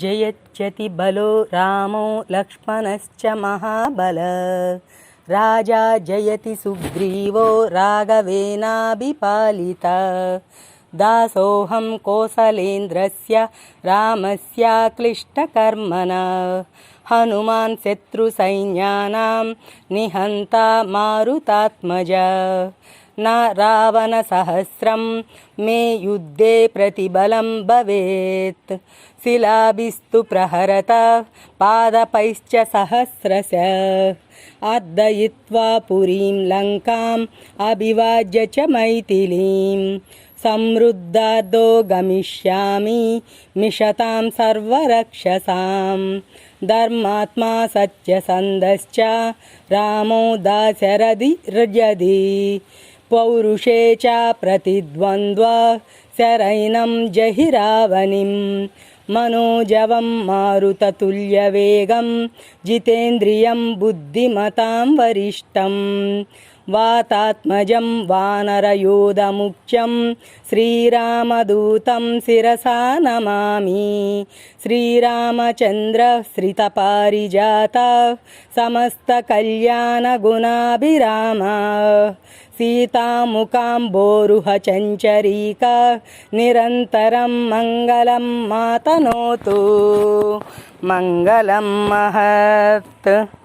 जयत्यति बलो रामो लक्ष्मणश्च महाबल राजा जयति सुग्रीवो राघवेनाभिपालिता दासोऽहं कोसलेन्द्रस्य रामस्याक्लिष्टकर्मणा हनुमान् शत्रुसैन्यानां निहन्ता मारुतात्मजा न रावणसहस्रं मे युद्धे प्रतिबलं भवेत् शिलाभिस्तु प्रहरत पादपैश्च सहस्रश अर्दयित्वा पुरीं लङ्काम् अभिवाज्य च मैथिलीं समृद्धार्दो गमिष्यामि मिषतां सर्वरक्षसां धर्मात्मा सत्यसन्धश्च रामो दाशरथि रजति पौरुषे च प्रतिद्वन्द्व शरैनं जहि रावणिं मनोजवं मारुततुल्यवेगं जितेन्द्रियं बुद्धिमतां वरिष्ठं వాతాత్మజం వానరయూధముఖ్యం. శ్రీరామదూతం శిరసా నమామి. శ్రీరామచంద్ర శ్రితపారిజాత. సమస్తకల్యాణగుణాభిరామ సీతాముకాంబోరుహచంచరీక నిరంతరం మంగళం మాతనోతు. మంగళం మహత్.